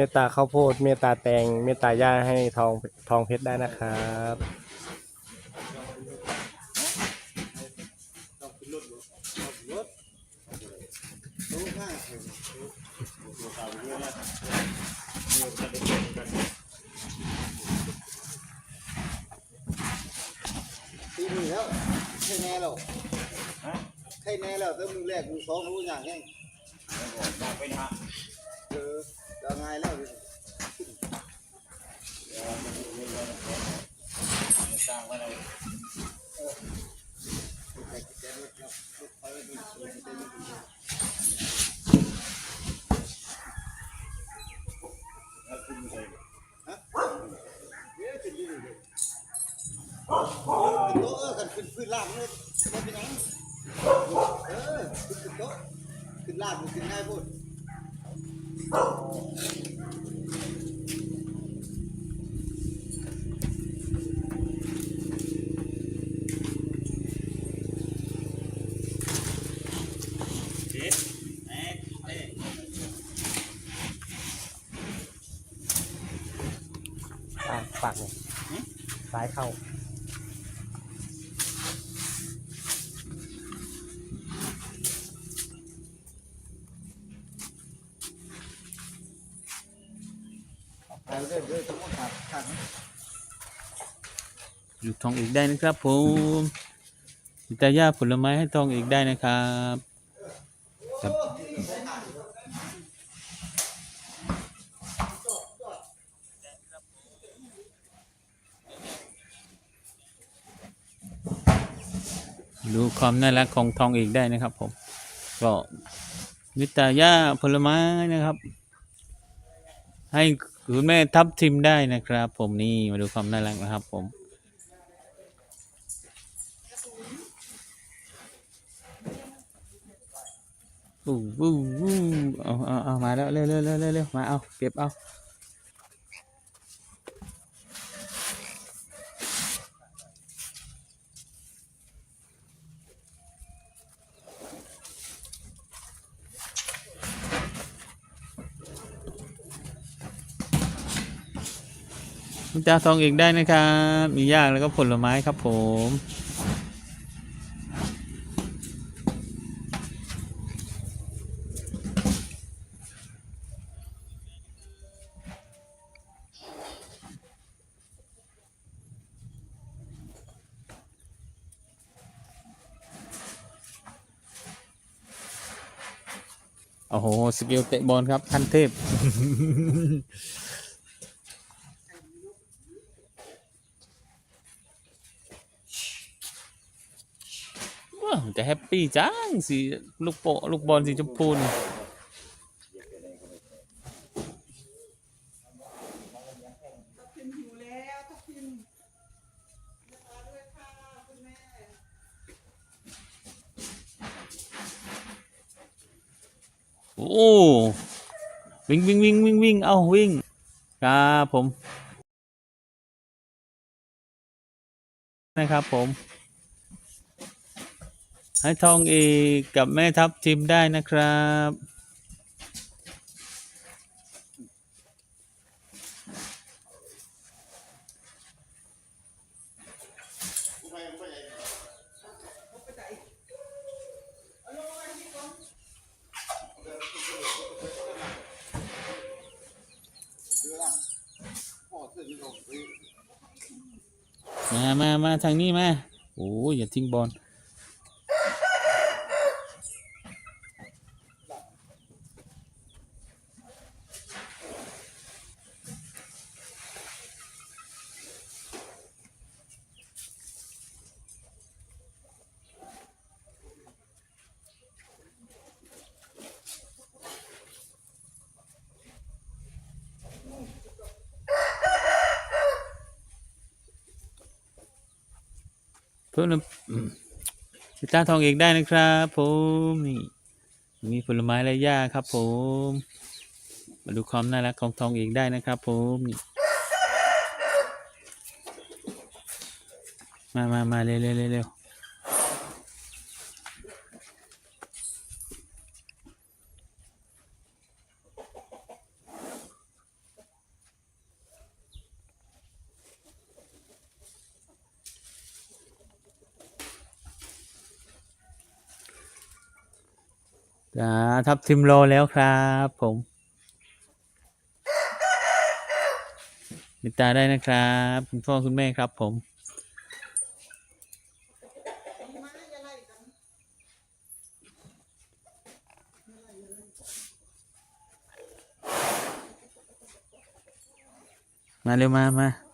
มตตาข้าวโพดเมตตาแตงเมตตาย่าให้ทองทองเพชรได้นะครับปีนี้แล้วใช่แน่แล้วใช่แน่แล้วแต่มือแรกมือสองรู้อย่างแห้งเออ จะง่ายแล้วดิเดี๋ยวขึ้นดิดิโต๊ะเออกันขึ้นขึ้นล่างเลยไม่เป็นไรเออขึ้นขึ้นโต๊ะขึ้นล่างมันขึ้นง่ายพูด ปากปากเลยซ้ายเข้า เรื่อยเรื่อยต้องขาดขาดอยู่ทองอีกได้นะครับผมมีตายาผลไม้ให้ทองอีกได้นะครับครับดูความน่ารักของทองอีกได้นะครับผมก็มิตายาผลไม้นะครับ ให้ คุณแม่ทับทิมได้นะครับ ผมนี่มาดูความน่ารักนะครับ ผมอู้วู้วู้เอาเอาเอามาแล้วเร็วเร็วเร็วเร็วเร็วมาเอาเก็บเอา คุณตาทองอีกได้นะครับ มีย่างแล้วก็ผลไม้ครับผมโอ้โห สกิลเตะบอลครับขั้นเทพ ว้าว จะแฮปปี้จังสีลูกโปะลูกบอลสีชมพูนี่โอ้วิ่งวิ่งวิ่งวิ่งวิ่งเอาวิ่งครับผมนะครับผม ให้ทองเอกกับแม่ทัพทิมได้นะครับ มามามาทางนี้มา โอ้ยอย่าทิ้งบอล เพิ่มน้ำพิตาทองเอกได้นะครับผมนี่มีผลไม้และหญ้าครับ ผม มาดูความน่ารักของทองเอกได้นะครับ ผมนี่มามามาเร็วเร็วเร็ว จ้าทับทิมรอแล้วครับผมติดตาได้นะครับคุณพ่อคุณแม่ครับผมมาเร็วมามา